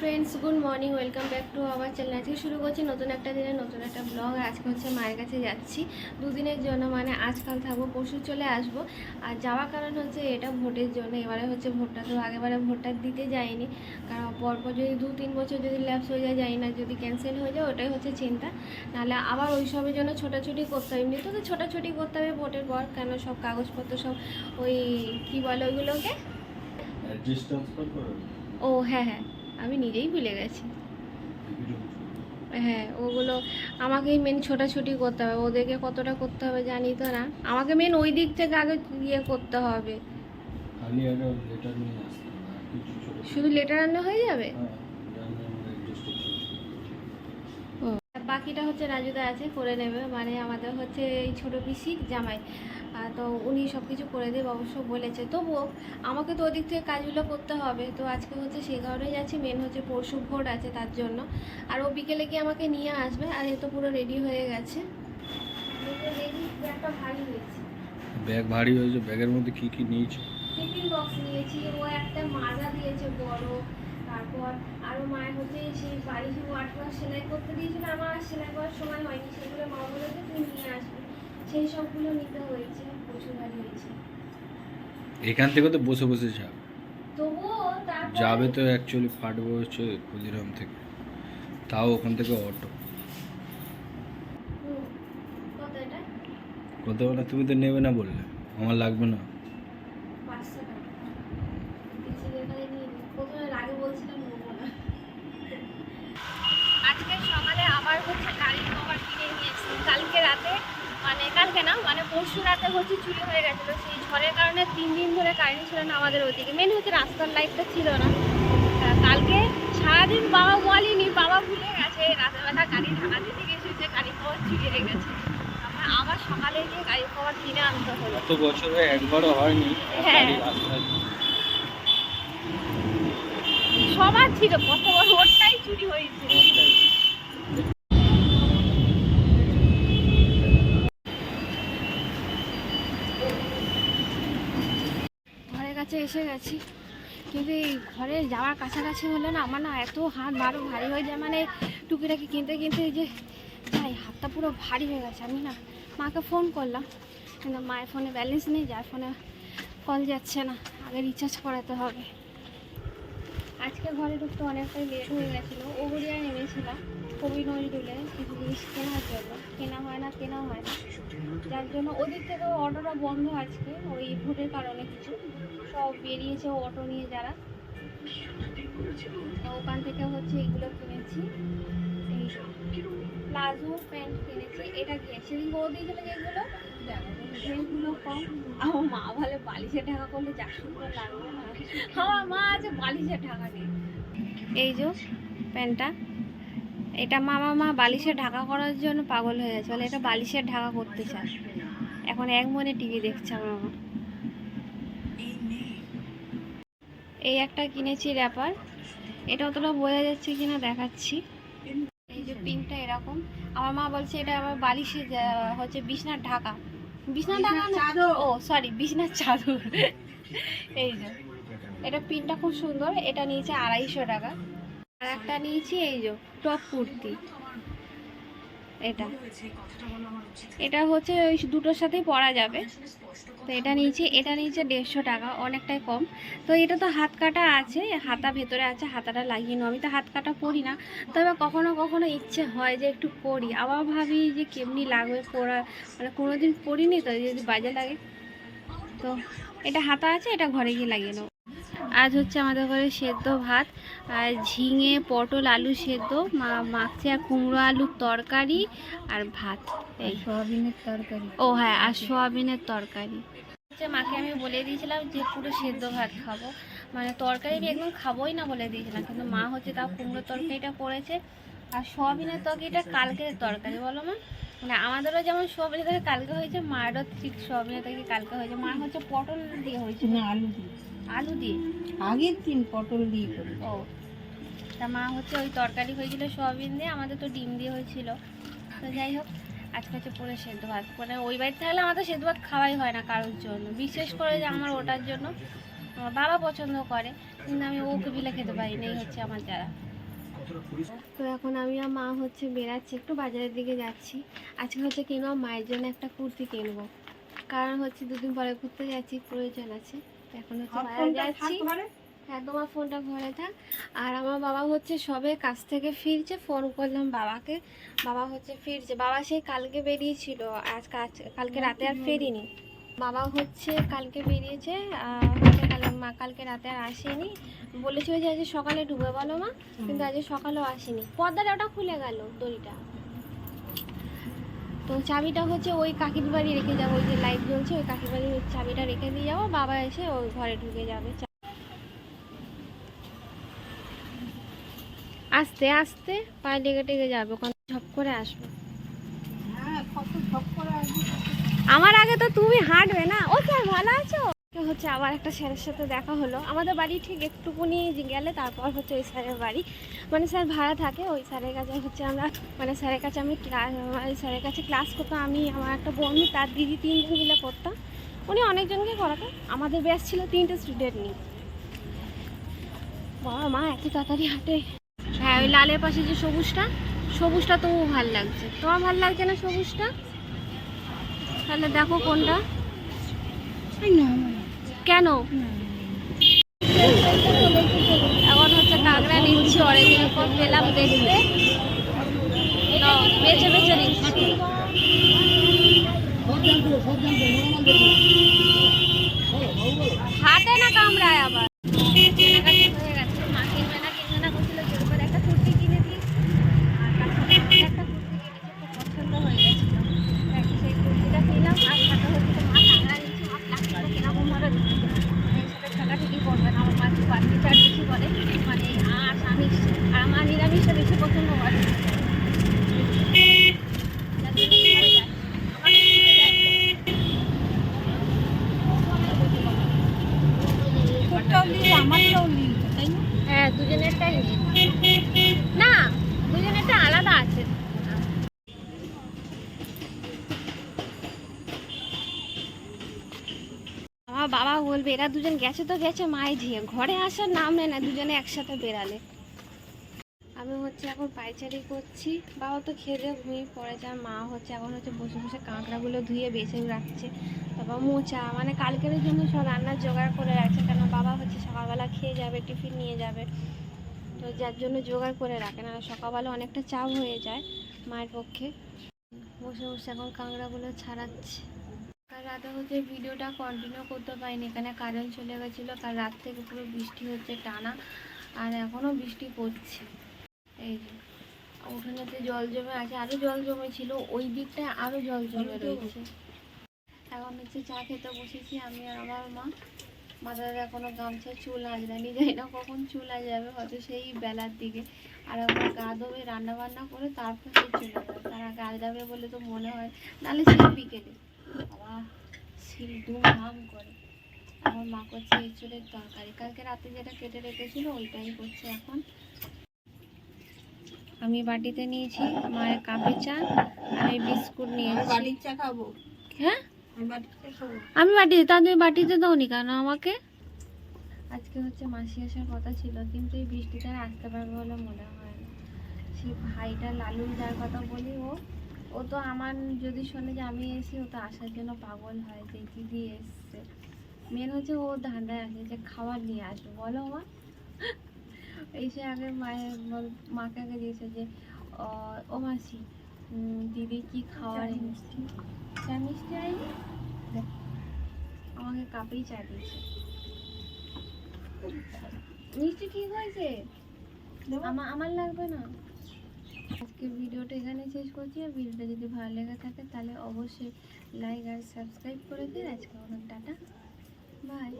Friends good morning welcome back to our channel আজকে শুরু করছি নতুন একটা দিনে নতুন একটা ব্লগ আজকে হচ্ছে মায়ের কাছে যাচ্ছি। দুদিনের জন্য মানে আজকাল থাকব পরশু চলে আসব। আর যাওয়ার কারণ হচ্ছে এটা ভোটের জন্য। এবারে হচ্ছে ভোটটা তো আগেবারে ভোটটা দিতে যায়নি কারণ পরপর যদি দু তিন বছর যদি ল্যাপস হয়ে যায় যাই না যদি ক্যান্সেল হয়ে যায় ওটাই হচ্ছে চিন্তা। নাহলে আবার ওই সবের জন্য ছোটাছুটি করতে হবে। এমনিতে তো ছোটাছুটি করতে হবে ভোটের পর। কেন সব কাগজপত্র সব ওই কী বলে ওইগুলোকে? ও হ্যাঁ হ্যাঁ। আমি নিজেই ভুলে গেছি। হ্যাঁ ওগুলো আমাকেই মেন ছোটাছুটি করতে হবে। ওদেরকে কতটা করতে হবে জানি তো না। আমাকে মেন ওই দিক থেকে আগে ইয়ে করতে হবে। শুধু লেটার আনলে হয়ে যাবে হ্যাঁ জানলে আমার অ্যাড্রেসটা চেঞ্জ ও বাকিটা হচ্ছে রাজুদা আছে করে নেবে। মানে আমাদের হচ্ছে এই ছোটো পিসির জামাই। তো উনি সব কিছু করে দেবে অবশ্য বলেছে। তবুও আমাকে তো ওদিক থেকে কাজগুলো করতে হবে। তো আজকে হচ্ছে সেই কারণেই যাচ্ছি। মেন হচ্ছে পরশু ভোট আছে তার জন্য। আর ও বিকেলে গিয়ে আমাকে নিয়ে আসবে। আর এ তো পুরো রেডি হয়ে গেছে। রেডি একটা ভারী হয়েছে ব্যাগ ভারী হয়েছে। ব্যাগের মধ্যে কি কি নিয়েছো? টিফিন বক্স নিয়েছি। ও একটা মাজা দিয়েছে বড়। তারপর আরও মায়ের হচ্ছে সেই বাড়ি যে ওয়াটওয়ার সেলাই করতে দিয়েছিল আমার আর সেলাই করার সময় হয়নি। সেগুলো মা বলেছে তুই নিয়ে আসবি। সেই সবগুলো নিতে হয়েছে প্রচুর ভারী হয়েছে। এখান থেকে তো বসে বসে যাবে তবুও যাবে তো অ্যাকচুয়ালি ফাটবে হচ্ছে ক্ষুদিরাম থেকে। তাও ওখান থেকে অটো হুম, কত এটা? তুমি তো নেবে না বললে। আমার লাগবে না পাঁচশো টাকা কিছু এখানে নিয়ে নিই প্রথমে আগে বলছিলাম নেব না আজকে সকালে আবার হচ্ছে গাড়ির কভার কিনে নিয়ে এসেছি কালকে রাতে মানে কালকে না মানে পরশু রাতে হচ্ছে চুরি হয়ে গেছিল সেই ঝড়ের কারণে তিন দিন ধরে কারেন্ট ছিল না আমাদের ওইদিকে মেন হচ্ছে রাস্তার লাইটটা ছিল না। কালকে সারাদিন বাবা বলেনি বাবা ভুলে গেছে রাতেরবেলা গাড়ি ঢাকা দিতে গেছে যে গাড়ি কভার চুরি হয়ে গেছে আবার সকালে গিয়ে গাড়ি কভার কিনে আনতে হলো। কত বছরে একবারও হয়নি হ্যাঁ। সবার ছিল কত বড় রোডটাই চুরি হয়েছে। কাছে এসে গেছি। কিন্তু এই ঘরে যাওয়ার কাছাকাছি হলে না আমার না এত হাত বারো ভারী হয়ে যায়। মানে টুকিটাকি কিনতে কিনতে যে যাই, হাতটা পুরো ভারী হয়ে গেছে। আমি না মাকে ফোন করলাম। কিন্তু মায়ের ফোনে ব্যালেন্স নেই, যার ফোনে কল যাচ্ছে না। আগে রিচার্জ করাতে হবে। আজকে ঘরে ঢুকতে অনেকটাই লেট হয়ে গেছিল। ওগুড়িয়া নেমেছিলাম কবি নজরুলে কিছু জিনিস কেনার জন্য। কেনা হয় না, কেনা হয় না। যার জন্য ওদিক থেকে অটোটা বন্ধ আজকে, ওই ভোটের কারণে কিছু। সব বেরিয়েছে অটো নিয়ে যারা। ওখান থেকে হচ্ছে এগুলো কিনেছি। প্লাজো প্যান্ট কিনেছি। এটা কি? সেদিন বউ দিয়েছিল যেগুলো আমার মা বলে বালিশে ঢাকা করলে লাগবে আমার মা আছে বালিশে ঢাকা এই যে প্যান্টটা। এটা মা বালিশে ঢাকা করার জন্য পাগল হয়ে গেছে। বলে এটা বালিশের ঢাকা করতে চায়। এখন এক মনে টিভি দেখছে আমার মা। এই একটা কিনেছি র্যাপার এটা অতটা বোঝা যাচ্ছে কিনা দেখাচ্ছি। এই যে পিনটা এরকম। আমার মা বলছে এটা আবার বালিশে হচ্ছে বিছনার ঢাকা। বিছনার ঢাকা? ও সরি বিছনার চাদর। এই যে এটা পিনটা খুব সুন্দর। এটা নিয়েছে আড়াইশো টাকা। আর একটা নিয়েছি এই যে টপ কুর্তি। এটা। এটা হচ্ছে ওই দুটোর সাথেই পরা যাবে। তো এটা নিয়েছি এটা নিয়েছে দেড়শো টাকা অনেকটাই কম। তো এটা তো হাত কাটা আছে হাতা ভেতরে আছে হাতাটা লাগিয়ে নেব আমি তো হাত কাটা পরি না। তবে কখনো কখনো ইচ্ছে হয় যে একটু পরি। আবার ভাবি যে কেমনি লাগবে পরা। মানে কোনোদিন পরিনি তো যদি বাজে লাগে। তো এটা হাতা আছে এটা ঘরে গিয়ে লাগিয়ে নেব আজ হচ্ছে আমাদের ঘরে সেদ্ধ ভাত আর ঝিঙে পটল আলু সেদ্ধ মা মাখছে আর কুমড়ো আলুর তরকারি আর ভাত এই। সয়াবিনের তরকারি। ও হ্যাঁ আর সোয়াবিনের তরকারি। হচ্ছে মাকে আমি বলে দিয়েছিলাম যে পুরো সেদ্ধ ভাত খাব। মানে তরকারি আমি একদম খাবোই না বলে দিয়েছিলাম কিন্তু মা হচ্ছে তাও কুমড়োর তরকারিটা করেছে। আর সোয়াবিনের তরকারিটা কালকের তরকারি বলো মা। মানে আমাদেরও যেমন সোয়াবিনের তরকারি কালকে হয়েছে মায়েরও ঠিক সোয়াবিনের তরকারি কালকে হয়েছে। মা হচ্ছে পটল দিয়ে হয়েছে। না আলু দিয়ে। আলু দিয়ে। আগের দিন পটল দিয়ে করি ও। তা মা হচ্ছে ওই তরকারি হয়েছিল সোয়াবিন দিয়ে আমাদের তো ডিম দিয়ে হয়েছিল। তো যাই হোক আজকে হচ্ছে পুরো সেদ্ধ ভাত। মানে ওই বাড়িতে থাকলে আমাদের সেদ্ধ ভাত খাওয়াই হয় না কারোর জন্য। বিশেষ করে যে আমার ওটার জন্য। আমার বাবা পছন্দ করে কিন্তু আমি ওকে বিলে খেতে পারি না এই হচ্ছে আমার যারা। তো এখন আমি আর মা হচ্ছে বেরাচ্ছি একটু বাজারের দিকে যাচ্ছি। আজকে হচ্ছে কিনবো মায়ের জন্য একটা কুর্তি কিনবো। কারণ হচ্ছে দুদিন পরে ঘুরতে যাচ্ছি প্রয়োজন আছে। এখন হচ্ছে বাজারে যাচ্ছি। হ্যাঁ তোমার ফোনটা ঘরে থাক। আর আমার বাবা হচ্ছে সবে কাজ থেকে ফিরছে ফোন করলাম বাবাকে। বাবা হচ্ছে ফিরছে। বাবা সেই কালকে বেরিয়েছিল। আজ কালকে রাতে আর ফেরিনি। বাবা হচ্ছে কালকে বেরিয়েছে মা কালকে রাতে আর আসেনি। বলেছিল যে আজকে সকালে ঢুকে বলো মা কিন্তু আজকে সকালেও আসেনি। পর্দাটা ওটা খুলে গেল দড়িটা। তো চাবিটা হচ্ছে ওই কাকির বাড়ি রেখে যাব ওই যে লাইট জ্বলছে ওই কাকির বাড়ির ওই চাবিটা রেখে দিয়ে যাব বাবা এসে ওই ঘরে ঢুকে যাবে। আস্তে আস্তে পায়ে লেগে টেগে যাবে ওখানে ঝপ করে আসবে। হ্যাঁ আমার আগে তো তুমি হাঁটবে না। ও স্যার ভালো আছো? হচ্ছে আবার একটা স্যারের সাথে দেখা হলো। আমাদের বাড়ি ঠিক একটুকুনি গেলে তারপর হচ্ছে ওই স্যারের বাড়ি। মানে স্যার ভাড়া থাকে, ওই স্যারের কাছে হচ্ছে আমরা মানে স্যারের কাছে আমি ক্লাস স্যারের কাছে ক্লাস করতাম, আমি, আমার একটা বন্ধু, তার দিদি তিনজন মিলে করতাম উনি অনেকজনকে করাতেন আমাদের ব্যাচ ছিল তিনটে স্টুডেন্ট নিয়ে। বাবা মা, এত তাড়াতাড়ি হাঁটে। হ্যাঁ ওই লালের পাশে যে সবুজটা সবুজটা তো ভালো লাগছে। তোমার ভালো লাগছে না সবুজটা? তাহলে দেখো কোনটা। কেন? এখন হচ্ছে কাঁকড়া নিচ্ছি, অনেকদিন পর পেলাম দেখতে বেছে বেছে নিচ্ছি। হাতে না কামড়ায় আবার কেনাকাটি হয়ে গেছে মা কিনবে না কিনবে না বলছিল জোর করে একটা কুর্তি কিনে দিই আর তারপরে একটা কুর্তি কিনেছি খুব পছন্দ হয়ে গেছিল তাই সেই কুর্তিটা কিনলাম আর সাথে হচ্ছে মা কাঁকড়া নিচ্ছি মা প্লাস্টিকটা কেনাবো মরে এই সাথে ঠেকাঠেকি করবে না আমার মা একটু বাড়তি চাট বেশি করে মানে আঁশ আমিষ আর আমার নিরামিষটা বেশি পছন্দ করে যার জন্য এইভাবে যাচ্ছি। আমার কুর্তিটা তোরটাও নিল আমারটাও নিল তাই না হ্যাঁ দুজনেরটাই নিন না দুজনেরটা আলাদা আছে আমার বাবা বলবে, এরা দুজন গেছে তো গেছে মায়ে ঝিয়ে। ঘরে আসার নাম নেয় না, দুজনে একসাথে বেরালে আমি হচ্ছে এখন পাইচারি করছি। বাবা তো খেয়ে দিয়ে ঘুমিয়ে পড়েছে, আর মা হচ্ছে এখন হচ্ছে বসে বসে কাঁকড়াগুলো ধুয়ে বেছে রাখছে। তারপর মোচা মানে কালকের জন্য সব রান্নার জোগাড় করে রাখছে কেন বাবা হচ্ছে সকালবেলা খেয়ে যাবে, টিফিন নিয়ে যাবে। তো যার জন্য জোগাড় করে রাখে না সকালবেলা অনেকটা চাপ হয়ে যায় মায়ের পক্ষে। বসে বসে এখন কাঁকড়াগুলো ছাড়াচ্ছে। রাতে হচ্ছে ভিডিওটা কন্টিনিউ করতে পারিনি। এখানে কারেন্ট চলে গেছিল কাল রাত থেকে পুরো বৃষ্টি হচ্ছে টানা আর এখনও বৃষ্টি পড়ছে। এই যে উঠোনেতে জল জমে আছে আরও জল জমেছিল ওই দিকটায় আরও জল জমে রয়েছে। এখন হচ্ছে চা খেতে বসেছি আমি আর আমার মা। মাথায় এখনও গামছা চুল আজরানি যাই না কখন চুল যাবে হয়তো সেই বেলার দিকে। আর একবার গা ধোবে রান্না বান্না করে তারপর সেই চলে যাবে তার আগে আজরাবে বলে তো মনে হয় নাহলে সেই বিকেলে। শিল ধুম ধাম করে। আমার মা করছে এঁচুড়ের তরকারি। কালকে রাতে যেটা কেটে রেখেছিল ওইটাই করছে এখন। আমি বাটিতে নিয়েছি মায়ের কাপে চা আর এই বিস্কুট আমি নিয়েছি বাড়ির চা খাব। হ্যাঁ? আমি আমি বাটিতে তা তুমি বাটিতে দাওনি কেন আমাকে? আজকে হচ্ছে মাসি আসার কথা ছিল কিন্তু এই বৃষ্টিতে আর আসতে পারবে বলে মনে হয় না। সেই ভাইটা লালুর যার কথা বলি ও ও তো আমার যদি শোনে যে আমি এসি ও তো আসার জন্য পাগল হয় যে দিদি এসছে। মেন হচ্ছে ও ধান্দায় আছে যে খাবার নিয়ে আসবে। বলো মা। এসে আগে মায়ের মাকে আগে দিয়েছে যে "ও- ও মাসি দিদি কি খাবার এনেছি? চা মিষ্টি আইনি? আমাকে কাপেই চা দিয়েছে। মিষ্টি ঠিক হয়েছে? আমার আমার লাগবে না? আজকে ভিডিওটা এখানে শেষ করছি। আর ভিডিওটা যদি ভালো লেগে থাকে, তাহলে অবশ্যই লাইক আর সাবস্ক্রাইব করে দিন। আজকে অনেক টাটা। বাই